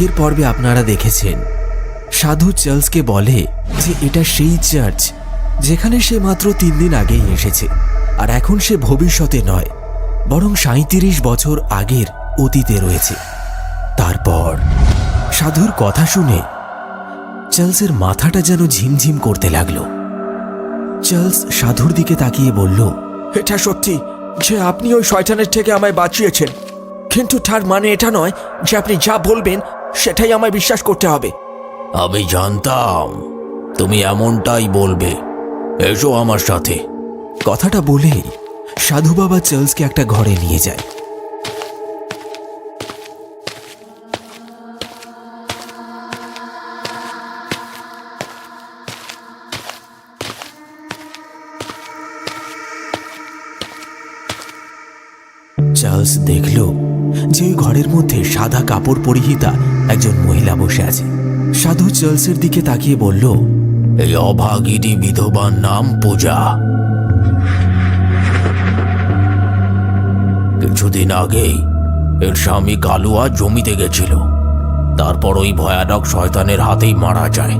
আগের পর্বে আপনারা দেখেছেন। সাধু চার্লসকে বলে যে এটা সেই চার্চ যেখানে সে মাত্র তিন দিন আগেই এসেছে, আর এখন সে ভবিষ্যতে নয়, বরং সাঁত্রিশ বছর আগের অতীতে রয়েছে। তারপর সাধুর কথা শুনে চার্লসের মাথাটা যেন ঝিমঝিম করতে লাগল। চার্লস সাধুর দিকে তাকিয়ে বলল, এটা সত্যি যে আপনি ওই শয়তানের থেকে আমায় বাঁচিয়েছেন। কিন্তু তার মানে এটা নয় যে আপনি যা বলবেন সেটাই আমায় বিশ্বাস করতে হবে। আমি জানতাম তুমি এমনটাই বলবে। এসো আমার সাথে। কথাটা বলেই সাধু বাবা চার্লসকে একটা ঘরে নিয়ে যায়। সাদা কাপড় পরিহিতা একজন মহিলা বসে আছে। সাধু চার্লসের দিকে তাকিয়ে বলল, এই অভাগিনী বিধবার নাম পূজা। কিছুদিন আগেই এর স্বামী কালুয়া জমিতে গেছিল। তারপর ওই ভয়ানক শয়তানের হাতেই মারা যায়।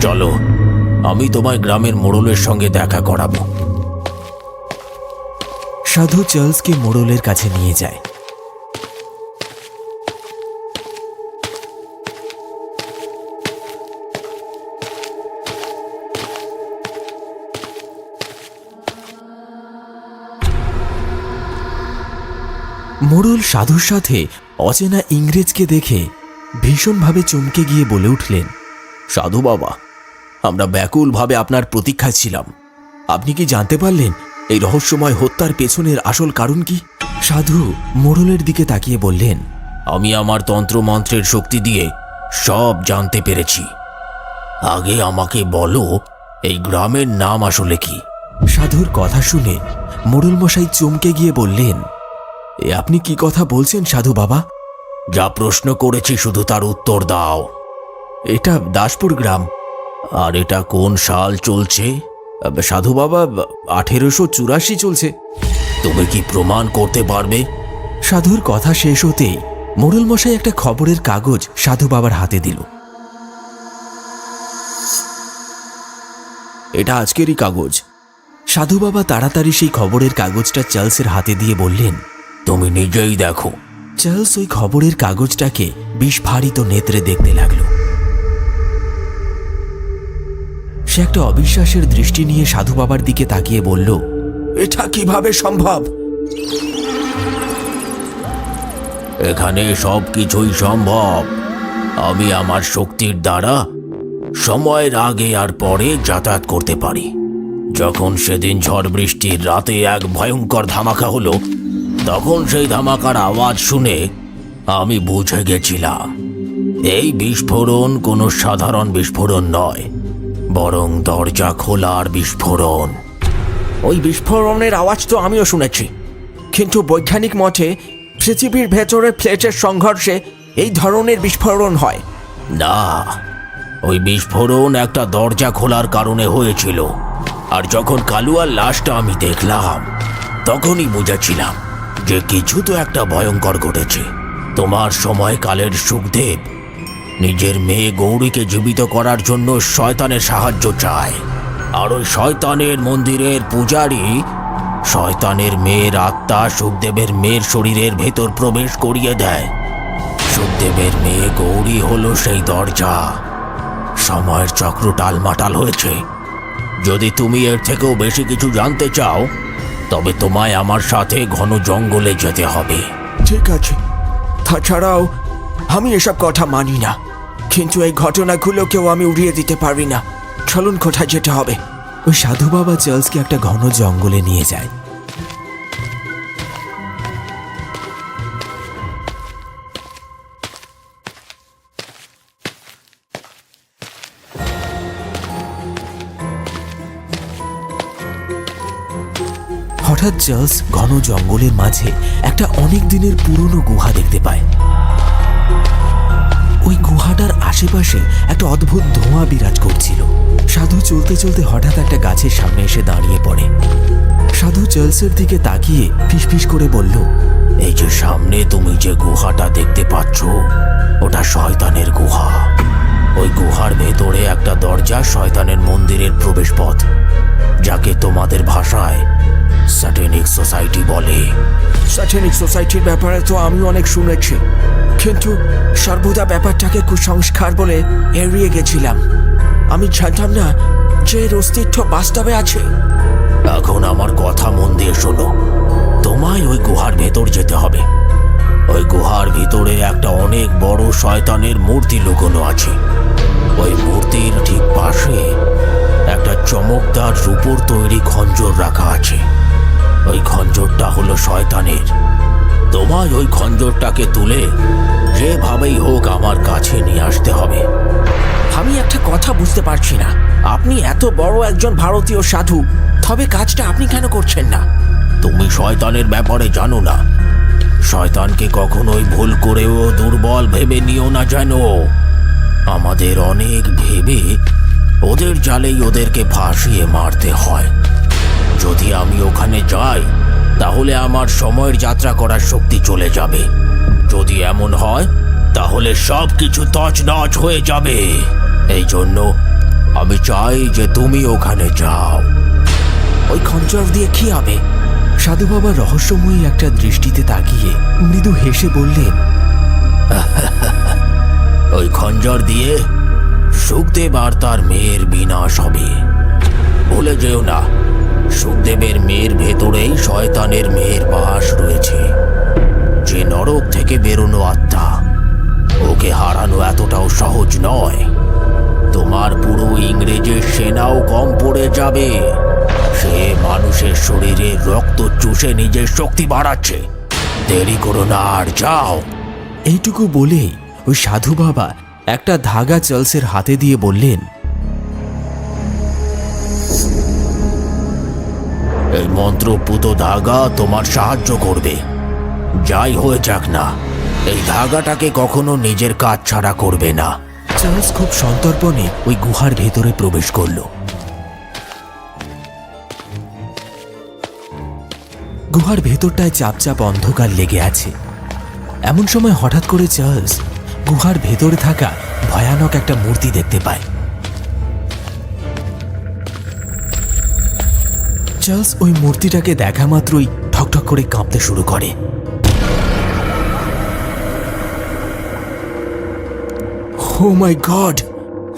চলো, আমি তোমায় গ্রামের মোড়লের সঙ্গে দেখা করাবো। সাধু চার্লসকে মোড়লের কাছে নিয়ে যায়। মোড়ল সাধুর সাথে অচেনা ইংরেজকে দেখে ভীষণভাবে চমকে গিয়ে বলে উঠলেন, সাধু বাবা, আমরা ব্যাকুলভাবে আপনার প্রতীক্ষায় ছিলাম। আপনি কি জানতে পারলেন এই রহস্যময় হত্যার পেছনের আসল কারণ কি? সাধু মোড়লের দিকে তাকিয়ে বললেন, আমি আমার তন্ত্রমন্ত্রের শক্তি দিয়ে সব জানতে পেরেছি। আগে আমাকে বলো, এই গ্রামের নাম আসলে কি? সাধুর কথা শুনে মোড়ল মশাই চমকে গিয়ে বললেন এ আপনি কি কথা বলছেন সাধু বাবা? যা প্রশ্ন করেছি শুধু তার উত্তর দাও। এটা দাসপুর গ্রাম। আর এটা কোন সাল চলছে? সাধু বাবা আঠেরোশো চুরাশি চলছে। তুমি কি প্রমাণ করতে পারবে? সাধুর কথা শেষ হতেই মোড়ল মশাই একটা খবরের কাগজ সাধু বাবার হাতে দিল। এটা আজকেরই কাগজ। সাধু বাবা তাড়াতাড়ি সেই খবরের কাগজটা চার্লসের হাতে দিয়ে বললেন তুমি নিজেই দেখো। চার্লস ওই খবরের কাগজটাকে বিস্ফারিত নেত্রে দেখতে লাগল। সে একটা অবিশ্বাসের দৃষ্টি নিয়ে সাধু বাবার দিকে তাকিয়ে বলল এটা কীভাবে সম্ভব? এখানে সব কিছুই সম্ভব। আমি আমার শক্তির দ্বারা সময়ের আগে আর পরে যাতায়াত করতে পারি। যখন সেদিন ঝড় বৃষ্টির রাতে এক ভয়ঙ্কর ধামাকা হলো তখন সেই ধামাকার আওয়াজ শুনে আমি বুঝে গেছিলাম এই বিস্ফোরণ কোনো সাধারণ বিস্ফোরণ নয় বরং দরজা খোলার বিস্ফোরণ। ওই বিস্ফোরণের আওয়াজ তো আমিও শুনেছি কিন্তু বৈজ্ঞানিক মতে পৃথিবীর ভেতরে প্লেটের সংঘর্ষে এই ধরনের বিস্ফোরণ হয়। না ওই বিস্ফোরণ একটা দরজা খোলার কারণে হয়েছিল আর যখন কালুয়ার লাশটা আমি দেখলাম তখনই বুঝেছিলাম যে কিছু তো একটা ভয়ঙ্কর ঘটেছে। তোমার সময় কালের সুখদেব নিজের মেয়ে গৌরীকে জীবিত করার জন্য শয়তানের সাহায্য চায়। আর ওই শয়তানের মন্দিরের পূজারী শয়তানের মেয়ের আত্মা সুখদেবের মেয়ের শরীরের ভেতর প্রবেশ করিয়ে দেয়। সুখদেবের মেয়ে গৌরী হলো সেই দরজা। সময়ের চক্র টালমাটাল হয়েছে। যদি তুমি এর থেকেও বেশি কিছু জানতে চাও তবে তোমায় আমার সাথে ঘন জঙ্গলে যেতে হবে। ঠিক আছে। তাছাড়াও আমি এসব কথা মানি না। কিন্তু এই ঘটনাগুলোকেও আমি উড়িয়ে দিতে পারি না। চলুন কোথায় যেতে হবে। ওই সাধু বাবা চার্লসকে একটা ঘন জঙ্গলে নিয়ে যায়। হঠাৎ চার্লস ঘন জঙ্গলের মাঝে একটা অনেক দিনের পুরনো গুহা দেখতে পায়। ওই গুহাটার আশেপাশে একটা অদ্ভুত ধোঁয়া বিরাজ করছিল। সাধু চলতে চলতে হঠাৎ একটা গাছের সামনে এসে দাঁড়িয়ে পড়ে। সাধু চার্লসের দিকে তাকিয়ে ফিসফিস করে বলল, এই যে সামনে তুমি যে গুহাটা দেখতে পাচ্ছ, ওটা শয়তানের গুহা। ওই গুহার ভেতরে একটা দরজা শয়তানের মন্দিরের প্রবেশপথ, যাকে তোমাদের ভাষায় স্যাটেনিক সোসাইটি বলে। স্যাটেনিক সোসাইটির ব্যাপারে তো আমি অনেক শুনেছি। কিন্তু সর্বদা ব্যাপারটাকে কুসংস্কার বলে এড়িয়ে গেছিলাম। আমি জানতাম না যে এর অস্তিত্ব বাস্তবে আছে। এখন আমার কথা মন দিয়ে শোনো। তোমায় ওই গুহার ভেতর যেতে হবে। ওই গুহার ভিতরে একটা অনেক বড় শয়তানের মূর্তি লুকোনো আছে। ওই মূর্তির ঠিক পাশে চমকদার রূপোর তৈরি খঞ্জর রাখা আছে। ওই খঞ্জরটা হলো শয়তানের। তোমায় ওই খঞ্জরটাকে তুলে যেভাবেই হোক আমার কাছে নিয়ে আসতে হবে। আমি একটা কথা বুঝতে পারছি না। আপনি এত বড় একজন ভারতীয় সাধু, তবে কাজটা আপনি কেন করছেন না? তুমি শয়তানের ব্যাপারে জানো না। শয়তানকে কখনোই ভুল করেও দুর্বল ভেবে নিও না জানো আমাদের অনেক ভেবে ওদের জালেই ওদেরকে ফাঁসিয়ে মারতে হয়। যদি আমি ওখানে যাই, তাহলে আমার সময়ের যাত্রা করার শক্তি চলে যাবে। যদি এমন হয়, তাহলে সব কিছু তছনছ হয়ে যাবে। এই জন্য আমি চাই যে তুমি ওখানে যাও। ওই খঞ্জর দিয়ে কি হবে? সাধু বাবা রহস্যময়ী একটা দৃষ্টিতে তাকিয়ে মৃদু হেসে বললেন ওই খঞ্জর দিয়ে সুখদেব আর তার মেয়ের বিনাশ হবে। ভুলে যেও না, সুখদেবের মেয়ের ভেতরেই শয়তানের মেয়ের বাস রয়েছে। যে নরক থেকে বেরোনো আত্মা, ওকে হারানো এতটাও সহজ নয়। তোমার পুরো ইংরেজের সেনাও কম পড়ে যাবে। সে মানুষের শরীরে রক্ত চুষে নিজের শক্তি বাড়াচ্ছে। দেরি করো না আর যাও। এইটুকু বলেই ওই সাধু বাবা একটা ধাগা চার্লসের হাতে দিয়ে বললেন এই মন্ত্রপুত ধাগা তোমার সাহায্য করবে। যাই হয়ে যাক না এই ধাগাটাকে কখনো নিজের কাজ ছাড়া করবে না। চার্লস খুব সন্তর্পণে ওই গুহার ভেতরে প্রবেশ করল। গুহার ভেতরটায় চাপচাপ অন্ধকার লেগে আছে। এমন সময় হঠাৎ করে চার্লস গুহার ভেতরে থাকা ভয়ানক একটা মূর্তি দেখতে পায়। চার্লস ওই মূর্তিটাকে দেখা মাত্রই ঠকঠক করে কাঁপতে শুরু করে। ও মাই গড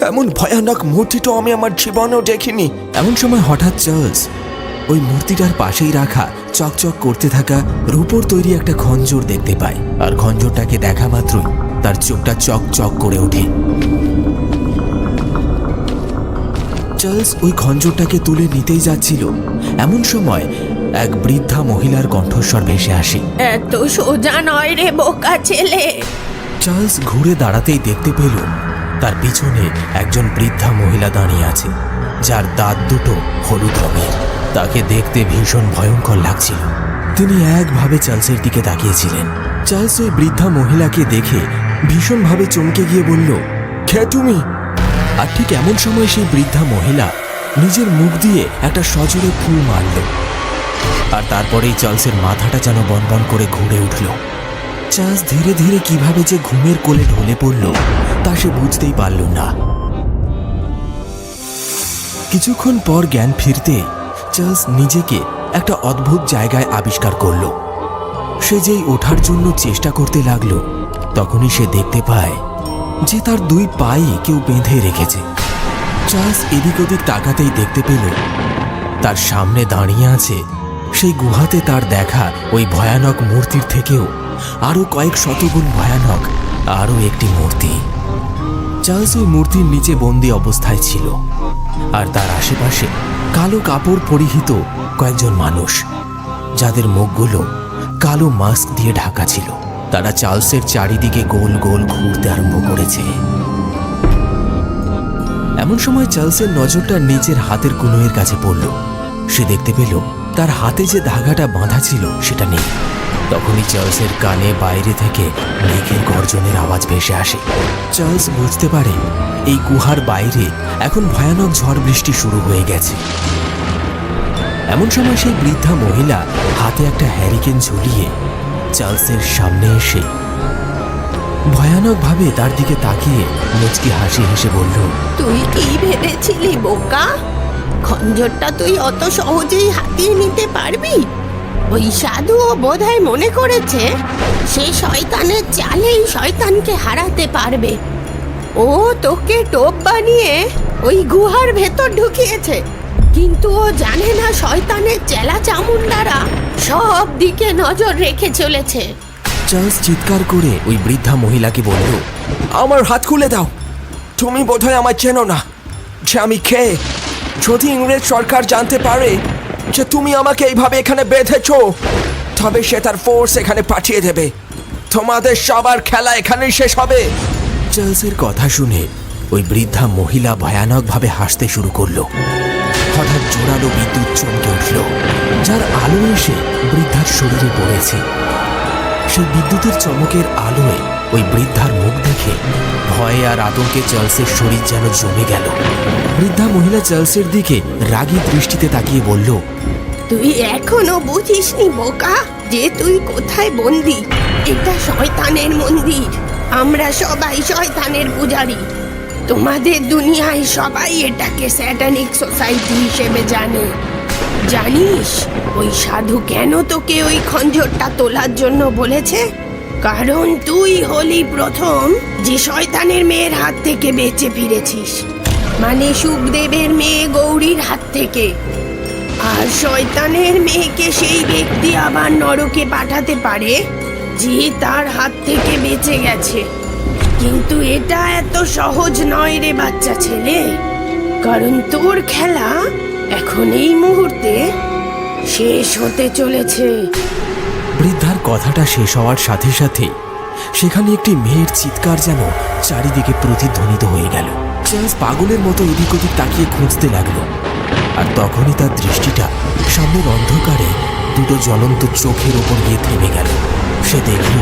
এমন ভয়ানক মূর্তি তো আমি আমার জীবনেও দেখিনি। এমন সময় হঠাৎ চার্লস ওই মূর্তিটার পাশেই রাখা চকচক করতে থাকা রূপোর তৈরি একটা খঞ্জর দেখতে পায়। আর খঞ্জরটাকে দেখা মাত্রই তার চোখটা চক চক করে ওঠে। চার্লস ওই খঞ্জরটাকে তুলে নিতেই যাচ্ছিল। এমন সময় এক বৃদ্ধা মহিলার কণ্ঠস্বর ভেসে আসে। এত সোজা নয় রে বোকা ছেলে। চার্লস ঘুরে দাঁড়াতেই দেখতে পেল তার পিছনে একজন বৃদ্ধা মহিলা দাঁড়িয়ে আছে যার দাঁত দুটো হলুদ রঙের। তাকে দেখতে ভীষণ ভয়ঙ্কর লাগছিল। তিনি একভাবে চার্লসের দিকে তাকিয়েছিলেন। চার্লস ওই বৃদ্ধা মহিলাকে দেখে ভীষণভাবে চমকে গিয়ে বলল কে তুমি। আর ঠিক এমন সময় সেই বৃদ্ধা মহিলা নিজের মুখ দিয়ে একটা সজোরে ফু মারল। আর তারপরেই চার্লসের মাথাটা যেন বনবন করে ঘুরে উঠল। চার্লস ধীরে ধীরে কীভাবে যে ঘুমের কোলে ঢলে পড়ল, তা সে বুঝতেই পারল না। কিছুক্ষণ পর জ্ঞান ফিরতে চার্লস নিজেকে একটা অদ্ভুত জায়গায় আবিষ্কার করল। সে যেই ওঠার জন্য চেষ্টা করতে লাগল তখনই সে দেখতে পায় যে তার দুই পায়ে কেউ বেঁধে রেখেছে। চার্লস এদিক ওদিক তাকাতেই দেখতে পেল, তার সামনে দাঁড়িয়ে আছে সেই গুহাতে তার দেখা ওই ভয়ানক মূর্তির থেকেও আরও কয়েক শতগুণ ভয়ানক আরও একটি মূর্তি। চার্লস ওই মূর্তির নিচে বন্দি অবস্থায় ছিল আর তার আশেপাশে কালো কাপড় পরিহিত কয়েকজন মানুষ, যাদের মুখগুলো কালো মাস্ক দিয়ে ঢাকা ছিল। তারা চার্লসের চারিদিকে গোল গোল ঘুরতে আরম্ভ করেছে। এমন সময় চার্লসের নজরটা নিজের হাতের কুনুয়ের কাছে পড়ল। সে দেখতে পেল, তার হাতে যে ধাগাটা বাঁধা ছিল, সেটা নেই। তখনই চার্লসের কানে বাইরে থেকে মেঘের গর্জনের আওয়াজ ভেসে আসে। চার্লস বুঝতে পারে, এই গুহার বাইরে এখন ভয়ানক ঝড় বৃষ্টি শুরু হয়ে গেছে। এমন সময় সেই বৃদ্ধা মহিলা হাতে একটা হ্যারিকেন ঝুলিয়ে চার্লসের সামনে এসে ভয়ানকভাবে তার দিকে তাকিয়ে মুচকি হাসি হেসে বলল, তুই কি ভেবেছিলি, বোকা? খঞ্জরটা তুই অত সহজেই হাতিয়ে নিতে পারবি? ওই সাধু সাধুও বোধহয় মনে করেছে, সে শয়তানের চালেই শয়তানকে হারাতে পারবে। ও তোকে টোপ বানিয়ে ওই গুহার ভেতর ঢুকিয়েছে। কিন্তু ও জানে না শয়তানের চেলা চামুন্ডারা সব দিকে নজর রেখে চলেছে। চার্লস চিৎকার করে ওই বৃদ্ধা মহিলাকে বলল, আমার হাত খুলে দাও। তুমি বোধহয় আমার চেনো না যে আমি খেয়ে যদি ইংরেজ সরকার জানতে পারে যে তুমি আমাকে এইভাবে এখানে বেঁধেছ, তবে সে তার ফোর্স এখানে পাঠিয়ে দেবে। তোমাদের সবার খেলা এখানেই শেষ হবে। চার্লসের কথা শুনে ওই বৃদ্ধা মহিলা ভয়ানকভাবে হাসতে শুরু করল। জোরালো বিদ্যুৎ চমকে উঠল, যার আলো এসে বৃদ্ধার শরীরে পড়েছে। সেই বিদ্যুতের চমকের আলোয় ওই বৃদ্ধার মুখ দেখে ভয়ে আর আতঙ্কে চার্লসের শরীর যেন জমে গেল। বৃদ্ধা মহিলা চার্লসের দিকে রাগী দৃষ্টিতে তাকিয়ে বলল, তুই এখনও বুঝিসনি বোকা যে তুই কোথায় বন্দি? এটা শয়তানের মন্দির। আমরা সবাই শয়তানের পূজারী। তোমাদের দুনিয়ায় সবাই এটাকে স্যাটানিক সোসাইটি হিসেবে জানে। জানিস, ওই সাধু কেন তোকে ওই খঞ্জরটা তোলার জন্য বলেছে? কারণ তুই হলি প্রথম যে শয়তানের মেয়ের হাত থেকে বেঁচে ফিরেছিস। মানে সুখদেবের মেয়ে গৌরীর হাত থেকে। আর শয়তানের মেয়েকে সেই ব্যক্তি আবার নরকে পাঠাতে পারে, যে তার হাত থেকে বেঁচে গেছে। কিন্তু এটা এত সহজ নয় রে বাচ্চা ছেলে। কারণ তোর খেলা এখন এই মুহূর্তে শেষ হতে চলেছে। বৃদ্ধার কথাটা শেষ হওয়ার সাথে সাথে সেখানে একটি মেয়ের চিৎকার যেন চারিদিকে প্রতিধ্বনিত হয়ে গেল। চার্লস পাগলের মতো এদিক ওদিক তাকিয়ে খুঁজতে লাগল। আর তখনই তার দৃষ্টিটা সামনের অন্ধকারে দুটো জ্বলন্ত চোখের ওপর গিয়ে থেমে গেল। সে দেখল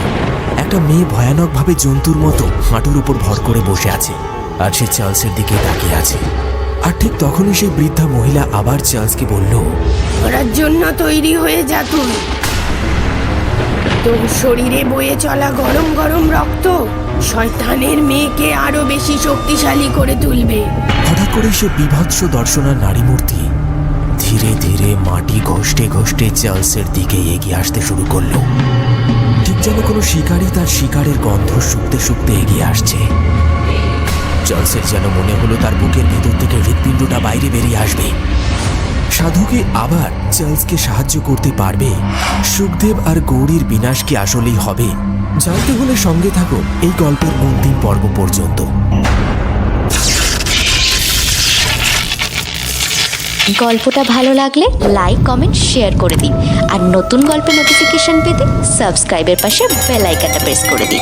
একটা মেয়ে ভয়ানকভাবে জন্তুর মতো হাঁটুর উপর ভর করে বসে আছে আর সে চার্লসের দিকে তাকিয়ে আছে। আর ঠিক তখনই সেই বৃদ্ধা মহিলা আবার চার্লসকে বলল করার জন্য তৈরি হয়ে যা তুই তোর শরীরে বয়ে চলা গরম গরম রক্ত শয়তানের মেয়েকে আরও বেশি শক্তিশালী করে তুলবে। হঠাৎ করে সে বিভৎস দর্শনার নারী মূর্তি ধীরে ধীরে মাটি ঘষ্টে ঘষ্টে চার্লসের দিকে এগিয়ে আসতে শুরু করল। যেন কোনো শিকারী তার শিকারের গন্ধ শুকতে শুকতে এগিয়ে আসছে। চার্লসের যেন মনে হলো তার বুকের ভেতর থেকে হৃৎপিণ্ডটা বাইরে বেরিয়ে আসবে। সাধুকে আবার চার্লসকে সাহায্য করতে পারবে। সুখদেব আর গৌরীর বিনাশ কি আসলেই হবে? জানতে হলে সঙ্গে থাকো এই গল্পের অন্তিম পর্ব পর্যন্ত। গল্পটা ভালো লাগলে লাইক কমেন্ট শেয়ার করে দিন। আর নতুন গল্পের নোটিফিকেশন পেতে সাবস্ক্রাইবের পাশে বেল আইকনটা প্রেস করে দিন।